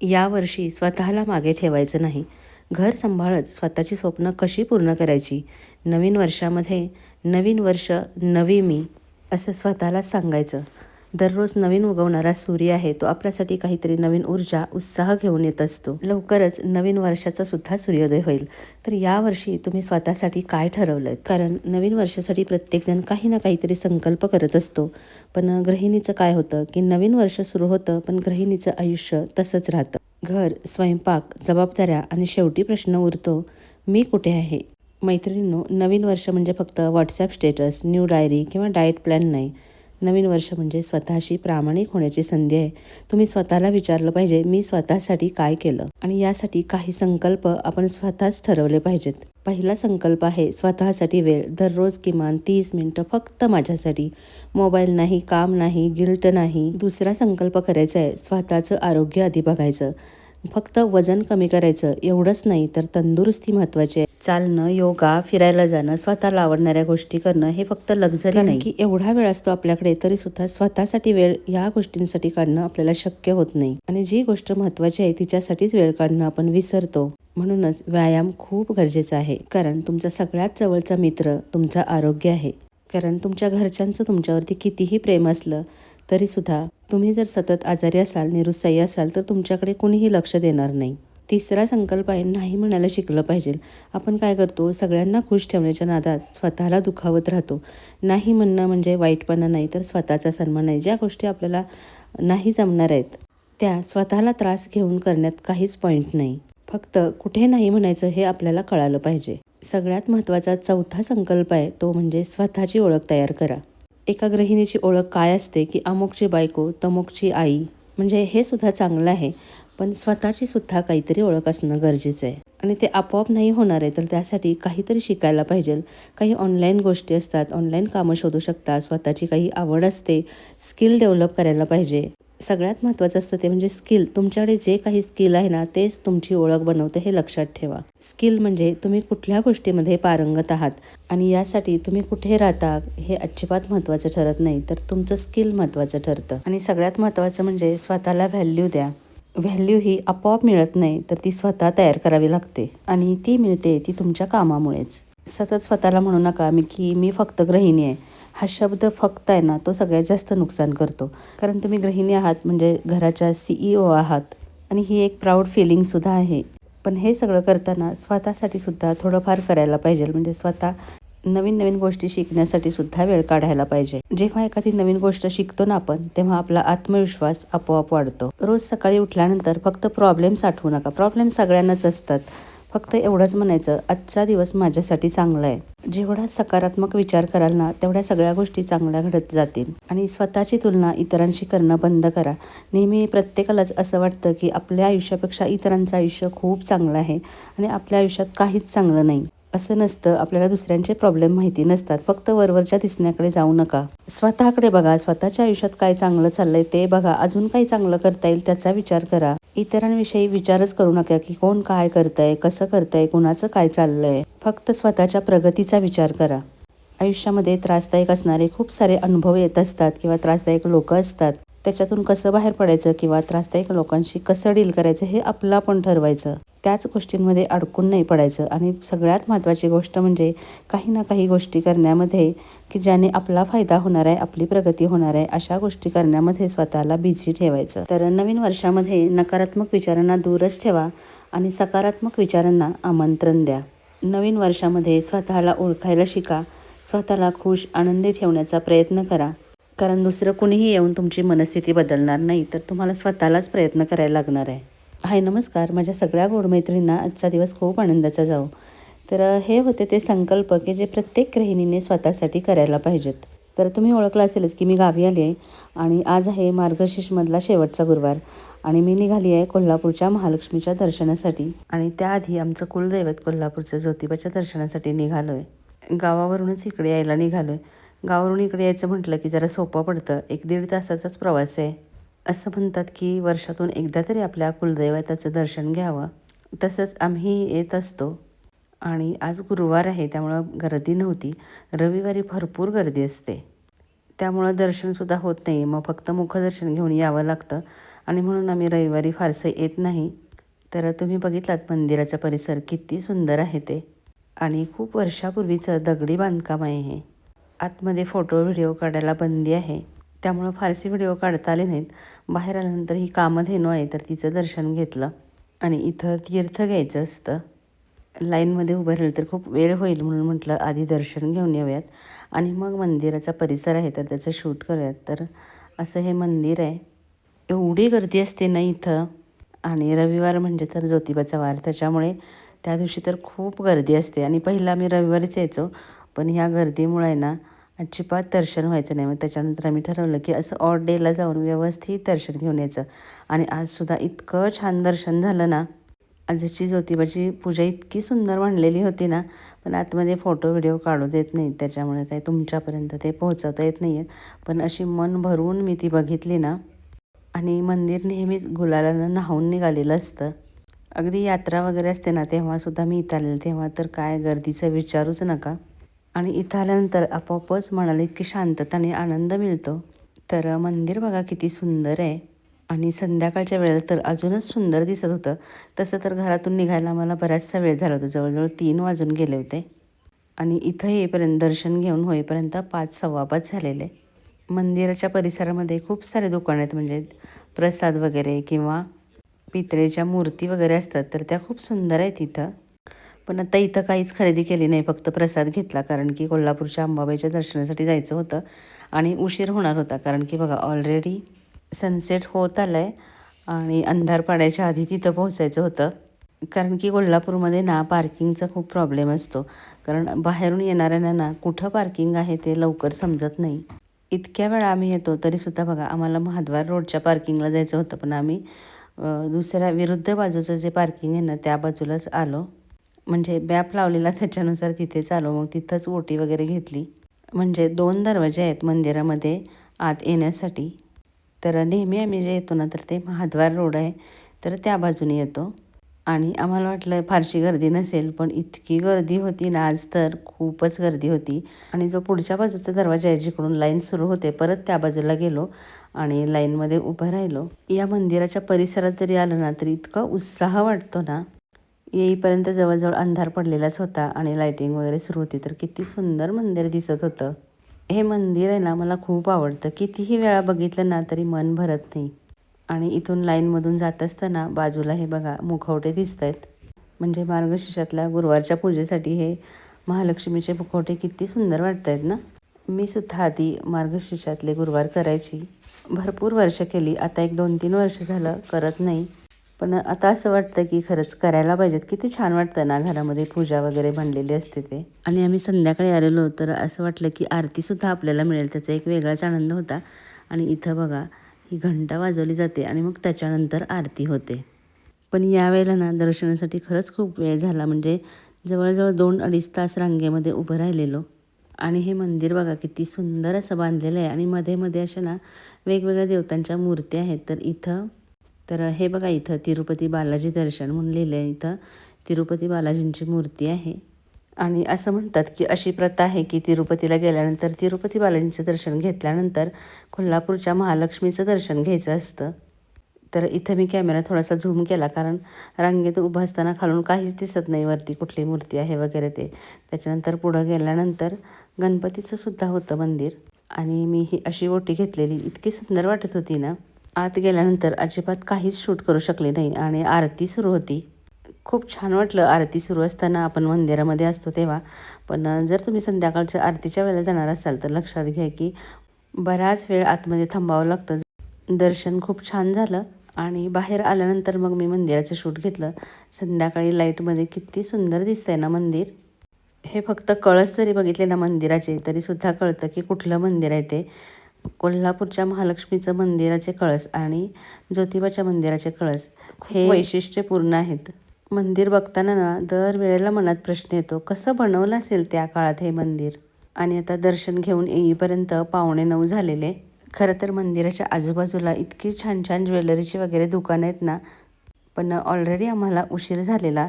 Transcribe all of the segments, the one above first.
यावर्षी स्वतःला मागे ठेवायचं नाही. घर सांभाळत स्वतःची स्वप्न कशी पूर्ण करायची? नवीन वर्षामध्ये नवीन वर्ष नवी मी असं स्वतःला सांगायचं. दररोज नवीन उगवणारा सूर्य आहे तो आपल्यासाठी काहीतरी नवीन ऊर्जा उत्साह घेऊन येत असतो. लवकरच नवीन वर्षाचा सुद्धा सूर्योदय होईल. तर यावर्षी तुम्ही स्वतःसाठी काय ठरवलं कारण नवीन वर्षासाठी प्रत्येकजण काही ना काहीतरी संकल्प करत असतो. पण गृहिणीचं काय होतं की नवीन वर्ष सुरू होतं पण गृहिणीचं आयुष्य तसंच राहतं. घर स्वयंपाक जबाबदाऱ्या आणि शेवटी प्रश्न उरतो मी कुठे आहे? मैत्रिणींनो नवीन वर्ष म्हणजे फक्त व्हॉट्सॲप स्टेटस न्यू डायरी किंवा डाएट प्लॅन नाही. नवीन वर्ष म्हणजे स्वतःशी प्रामाणिक होण्याची संधी आहे. तुम्ही स्वतःला विचारलं पाहिजे मी स्वतःसाठी काय केलं? आणि यासाठी काही संकल्प आपण स्वतःच ठरवले पाहिजेत. पहिला संकल्प आहे स्वतःसाठी वेळ. दररोज किमान तीस मिनटं फक्त माझ्यासाठी. मोबाईल नाही काम नाही गिल्ट नाही. दुसरा संकल्प करायचा आहे स्वतःचं आरोग्य आधी बघायचं. फक्त वजन कमी करायचं. एवढंच नाही तर तंदुरुस्ती महत्त्वाची आहे. चालणं योगा फिरायला जाणं स्वतःला आवडणाऱ्या गोष्टी करणं हे फक्त लक्झरी नाही. की एवढा वेळ असतो आपल्याकडे तरी सुद्धा स्वतःसाठी वेळ या गोष्टींसाठी काढणं आपल्याला शक्य होत नाही. आणि जी गोष्ट महत्वाची आहे तिच्यासाठीच वेळ काढणं आपण विसरतो. म्हणूनच व्यायाम खूप गरजेचा आहे. कारण तुमचा सगळ्यात जवळचा मित्र तुमचं आरोग्य आहे. कारण तुमच्या घरच्यांचं तुमच्यावरती कितीही प्रेम असलं तरीसुद्धा तुम्ही जर सतत आजारी असाल निरुत्साही असाल तर तुमच्याकडे कोणीही लक्ष देणार नाही. तिसरा संकल्प आहे नाही म्हणायला शिकलं पाहिजे. आपण काय करतो सगळ्यांना खुश ठेवण्याच्या नादात स्वतःला दुखावत राहतो. नाही म्हणणं म्हणजे वाईटपणा नाही तर स्वतःचा सन्मान आहे. ज्या गोष्टी आपल्याला नाही जमणार आहेत त्या स्वतःला त्रास घेऊन करण्यात काहीच पॉईंट नाही. फक्त कुठे नाही म्हणायचं हे आपल्याला कळालं पाहिजे. सगळ्यात महत्त्वाचा चौथा संकल्प आहे तो म्हणजे स्वतःची ओळख तयार करा. एका गृहिणीची ओळख काय असते की अमुकची बायको तमुकची आई म्हणजे हे सुद्धा चांगलं आहे. पण स्वतःची सुद्धा काहीतरी ओळख असणं गरजेचं आहे आणि ते आपोआप नाही होणार आहे तर त्यासाठी काहीतरी शिकायला पाहिजे. काही ऑनलाईन गोष्टी असतात ऑनलाईन कामं शोधू शकता स्वतःची काही आवड असते स्किल डेव्हलप करायला पाहिजे. सगळ्यात महत्त्वाचं असतं ते म्हणजे स्किल तुमच्याकडे जे काही स्किल आहे ना तेच तुमची ओळख बनवते हे लक्षात ठेवा. स्किल म्हणजे तुम्ही कुठल्या गोष्टीमध्ये पारंगत आहात आणि यासाठी तुम्ही कुठे राहता हे अजिबात महत्त्वाचं ठरत नाही तर तुमचं स्किल महत्त्वाचं ठरतं. आणि सगळ्यात महत्त्वाचं म्हणजे स्वतःला व्हॅल्यू द्या. व्हॅल्यू ही आपोआप मिळत नाही तर ती स्वतः तयार करावी लागते आणि ती मिळते ती तुमच्या कामामुळेच. सतत स्वतःला म्हणू नका मी की मी फक्त गृहिणी आहे. हा शब्द फक्त आहे ना तो सगळ्यात जास्त नुकसान करतो. कारण तुम्ही गृहिणी आहात म्हणजे घराच्या सीईओ आहात आणि ही एक प्राऊड फिलिंगसुद्धा आहे. पण हे सगळं करताना स्वतःसाठी सुद्धा थोडंफार करायला पाहिजे म्हणजे स्वतः नवीन नवीन गोष्टी शिकण्यासाठी सुद्धा वेळ काढायला पाहिजे. जेव्हा एखादी नवीन गोष्ट शिकतो ना आपण तेव्हा आपला आत्मविश्वास आपोआप वाढतो. रोज सकाळी उठल्यानंतर फक्त प्रॉब्लेम साठवू नका. प्रॉब्लेम सगळ्यांनाच असतात. फक्त एवढंच म्हणायचं आजचा दिवस माझ्यासाठी चांगला आहे. जेवढा सकारात्मक विचार कराल ना तेवढ्या सगळ्या गोष्टी चांगल्या घडत जातील. आणि स्वतःची तुलना इतरांशी करणं बंद करा. नेहमी प्रत्येकालाच असं वाटतं की आपल्या आयुष्यापेक्षा इतरांचं आयुष्य खूप चांगलं आहे आणि आपल्या आयुष्यात काहीच चांगलं नाही. असं नसतं आपल्याला दुसऱ्यांचे प्रॉब्लेम माहिती नसतात. फक्त वरवरच्या दिसण्याकडे जाऊ नका. स्वतःकडे बघा स्वतःच्या आयुष्यात काय चांगलं चाललंय ते बघा. अजून काही चांगलं करता येईल त्याचा विचार करा. इतरांविषयी विचारच करू नका की कोण काय करतंय कसं करतंय कुणाचं काय चाललंय. फक्त स्वतःच्या प्रगतीचा विचार करा. आयुष्यामध्ये त्रासदायक असणारे खूप सारे अनुभव येत असतात किंवा त्रासदायक लोक असतात. त्याच्यातून कसं बाहेर पडायचं किंवा त्रासदायक लोकांशी कसं डील करायचं हे आपलं आपण ठरवायचं. त्याच गोष्टींमध्ये अडकून नाही पडायचं. आणि सगळ्यात महत्त्वाची गोष्ट म्हणजे काही ना काही गोष्टी करण्यामध्ये की ज्याने आपला फायदा होणार आहे आपली प्रगती होणार आहे अशा गोष्टी करण्यामध्ये स्वतःला बिझी ठेवायचं. तर नवीन वर्षामध्ये नकारात्मक विचारांना दूरच ठेवा आणि सकारात्मक विचारांना आमंत्रण द्या. नवीन वर्षामध्ये स्वतःला ओळखायला शिका. स्वतःला खुश आनंदी ठेवण्याचा प्रयत्न करा. कारण दुसरं कुणीही येऊन तुमची मनस्थिती बदलणार नाही तर तुम्हाला स्वतःलाच प्रयत्न करायला लागणार आहे. हाय नमस्कार. माझ्या सगळ्या गोड मैत्रिणींना आजचा दिवस खूप आनंदाचा जाऊ तर हे होते ते संकल्प की जे प्रत्येक गृहिणीने स्वतःसाठी करायला पाहिजेत. तर तुम्ही ओळखलं असेलच की मी गावी आली आहे आणि आज आहे मार्गशीर्षमधला शेवटचा गुरुवार आणि मी निघाली आहे कोल्हापूरच्या महालक्ष्मीच्या दर्शनासाठी आणि त्याआधी आमचं कुलदैवत कोल्हापूरचं ज्योतिबाच्या दर्शनासाठी निघालो आहे गावावरूनच इकडे यायला निघालो आहे गावावरून इकडे यायचं म्हटलं की जरा सोपं पडतं. एक दीड तासाचाच प्रवास आहे. असं म्हणतात की वर्षातून एकदा तरी आपल्या कुलदैवताचं दर्शन घ्यावं. तसंच आम्ही येत असतो. आणि आज गुरुवार आहे त्यामुळं गर्दी नव्हती. रविवारी भरपूर गर्दी असते. त्यामुळं दर्शनसुद्धा होत नाही. मग फक्त मुखदर्शन घेऊन यावं लागतं. आणि म्हणून आम्ही रविवारी फारसं येत नाही. तर तुम्ही बघितलात मंदिराचा परिसर किती सुंदर आहे ते. आणि खूप वर्षापूर्वीचं दगडी बांधकाम आहे हे. आतमध्ये फोटो व्हिडिओ काढायला बंदी आहे. त्यामुळं फारसे व्हिडिओ काढता आले नाहीत. बाहेर आल्यानंतर ही कामधेनू आहे तर तिचं दर्शन घेतलं. आणि इथं तीर्थ घ्यायचं असतं. लाईनमध्ये उभं राहिलं तर खूप वेळ होईल म्हणून म्हटलं आधी दर्शन घेऊन येऊयात. आणि मग मंदिराचा परिसर आहे तर त्याचं शूट करूयात. तर असं हे मंदिर आहे. एवढी गर्दी असते ना इथं. आणि रविवार म्हणजे तर ज्योतिबाचा वार त्याच्यामुळे त्या दिवशी तर खूप गर्दी असते. आणि पहिला आम्ही रविवारीच यायचो. पण ह्या गर्दीमुळे ना अजिबात दर्शन व्हायचं नाही. मग त्याच्यानंतर आम्ही ठरवलं की असं ऑड डेला जाऊन व्यवस्थित दर्शन घेऊन यायचं. आणि आजसुद्धा इतकं छान दर्शन झालं ना. आजची ज्योतिबाची पूजा इतकी सुंदर मांडलेली होती ना. पण आतमध्ये फोटो व्हिडिओ काढू देत नाहीत. त्याच्यामुळे काय तुमच्यापर्यंत ते पोहोचवता येत नाही आहेत पण अशी मन भरून मी ती बघितली ना. आणि मंदिर नेहमीच गुलालानं न्हाऊन निघालेलं असतं. अगदी यात्रा वगैरे असते ना तेव्हासुद्धा मी इथं आलेलं. तेव्हा तर काय गर्दीचं विचारूच नका. आणि इथं आल्यानंतर आपोआपच मनाला इतकी शांतता आणि आनंद मिळतो. तर मंदिर बघा किती सुंदर आहे. आणि संध्याकाळच्या वेळेला तर अजूनच सुंदर दिसत होतं. तसं तर घरातून निघायला मला बराचसा वेळ झाला होता. जवळजवळ तीन वाजून गेले होते. आणि इथं येईपर्यंत दर्शन घेऊन होईपर्यंत पाच सव्वा पाच झालेले. मंदिराच्या परिसरामध्ये खूप सारे दुकानं आहेत. म्हणजे प्रसाद वगैरे किंवा पितळेच्या मूर्ती वगैरे असतात. तर त्या खूप सुंदर आहेत इथं. पण आता इथं काहीच खरेदी केली नाही फक्त प्रसाद घेतला. कारण की कोल्हापूरच्या अंबाबाईच्या दर्शनासाठी जायचं होतं आणि उशीर होणार होता. कारण की बघा ऑलरेडी सनसेट होत आलं आहे आणि अंधार पाडायच्या आधी तिथं पोहोचायचं होतं. कारण की कोल्हापूरमध्ये ना पार्किंगचा खूप प्रॉब्लेम असतो. कारण बाहेरून येणाऱ्यांना ना कुठं पार्किंग आहे ते लवकर समजत नाही. इतक्या वेळा आम्ही येतो तरीसुद्धा बघा आम्हाला महाद्वार रोडच्या पार्किंगला जायचं होतं. पण आम्ही दुसऱ्या विरुद्ध बाजूचं जे पार्किंग आहे ना त्या बाजूलाच आलो. म्हणजे बॅप लावलेला त्याच्यानुसार तिथे चालू. मग तिथंच ओटी वगैरे घेतली. म्हणजे दोन दरवाजे आहेत मंदिरामध्ये आत येण्यासाठी. तर नेहमी आम्ही जे येतो ना तर ते महाद्वार रोड आहे. तर त्या बाजूने येतो. आणि आम्हाला वाटलं फारशी गर्दी नसेल पण इतकी गर्दी होती ना आज तर. खूपच गर्दी होती. आणि जो पुढच्या बाजूचा दरवाजा आहे जिकडून लाईन सुरू होते परत त्या बाजूला गेलो आणि लाईनमध्ये उभं राहिलो. या मंदिराच्या परिसरात जरी आलं ना तरी इतका उत्साह वाटतो ना. येईपर्यंत जवळजवळ अंधार पडलेलाच होता आणि लायटिंग वगैरे सुरू होती. तर किती सुंदर मंदिर दिसत होतं. हे मंदिर आहे ना मला खूप आवडतं. कितीही वेळा बघितलं ना तरी मन भरत नाही. आणि इथून लाईनमधून जात असताना बाजूला हे बघा मुखवटे दिसत आहेत म्हणजे मार्गशीर्षातल्या गुरुवारच्या पूजेसाठी हे महालक्ष्मीचे मुखवटे किती सुंदर वाटत आहेत ना? मी सुद्धा आधी मार्गशीर्षातले गुरुवार करायची. भरपूर वर्ष केली. आता एक दोन तीन वर्ष झालं करत नाही. पण आता असं वाटतं की खरंच करायला पाहिजेत. किती छान वाटतं ना घरामध्ये पूजा वगैरे बनलेली असते ते. आणि आम्ही संध्याकाळी आलेलो तर असं वाटलं की आरतीसुद्धा आपल्याला मिळेल. त्याचा एक वेगळाच आनंद होता. आणि इथं बघा ही घंटा वाजवली जाते आणि मग त्याच्यानंतर आरती होते. पण यावेळेला ना दर्शनासाठी खरंच खूप वेळ झाला. म्हणजे जवळजवळ दोन अडीच तास रांगेमध्ये उभं राहिलेलो. आणि हे मंदिर बघा किती सुंदर असं बांधलेलं आहे. आणि मध्ये मध्ये अशा ना वेगवेगळ्या देवतांच्या मूर्ती आहेत. तर इथं तर हे बघा इथं तिरुपती बालाजी दर्शन म्हणून लिहिलं आहे इथं. तिरुपती बालाजींची मूर्ती आहे. आणि असं म्हणतात की अशी प्रथा आहे की तिरुपतीला गेल्यानंतर तिरुपती बालाजींचं दर्शन घेतल्यानंतर कोल्हापूरच्या महालक्ष्मीचं दर्शन घ्यायचं असतं. तर इथं मी कॅमेरा थोडासा झूम केला कारण रांगेत उभं असताना खालून काहीच दिसत नाही वरती कुठली मूर्ती आहे वगैरे ते. त्याच्यानंतर पुढं गेल्यानंतर गणपतीचं सुद्धा होतं मंदिर. आणि मी ही अशी ओटी घेतलेली. इतकी सुंदर वाटत होती ना. आत गेल्यानंतर अजिबात काहीच शूट करू शकले नाही आणि आरती सुरू होती. खूप छान वाटलं आरती सुरू असताना आपण मंदिरामध्ये असतो तेव्हा. पण जर तुम्ही संध्याकाळच्या आरतीच्या वेळेला जाणार असाल तर लक्षात घ्या की बराच वेळ आतमध्ये थांबावं लागतं. दर्शन खूप छान झालं आणि बाहेर आल्यानंतर मग मी मंदिराचं शूट घेतलं. संध्याकाळी लाईटमध्ये किती सुंदर दिसतंय ना मंदिर. हे फक्त कळस जरी बघितले ना मंदिराचे तरीसुद्धा कळतं की कुठलं मंदिर आहे ते. कोल्हापूरच्या महालक्ष्मीचं मंदिराचे कळस आणि ज्योतिबाच्या मंदिराचे कळस हे वैशिष्ट्यपूर्ण आहेत. मंदिर बघताना ना दर वेळेला मनात प्रश्न येतो कसं बनवलं असेल त्या काळात हे मंदिर? आणि आता दर्शन घेऊन येईपर्यंत पावणे नऊ झालेले. खरं तर मंदिराच्या आजूबाजूला इतकी छान छान ज्वेलरीची वगैरे दुकानं आहेत ना पण ऑलरेडी आम्हाला उशीर झालेला.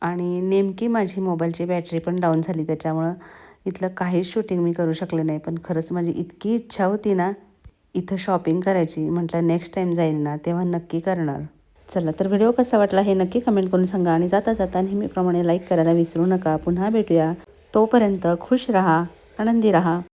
आणि नेमकी माझी मोबाईलची बॅटरी पण डाऊन झाली त्याच्यामुळं इथलं काहीच शूटिंग मी करू शकले नाही. पण खरंच माझी इतकी इच्छा होती ना इथं शॉपिंग करायची. म्हटलं नेक्स्ट टाईम जाईल ना तेव्हा नक्की करणार. चला तर व्हिडिओ कसा वाटला हे नक्की कमेंट करून सांगा आणि जाता जाता नेहमीप्रमाणे लाईक करायला विसरू नका. पुन्हा भेटूया. तोपर्यंत खुश रहा आनंदी रहा.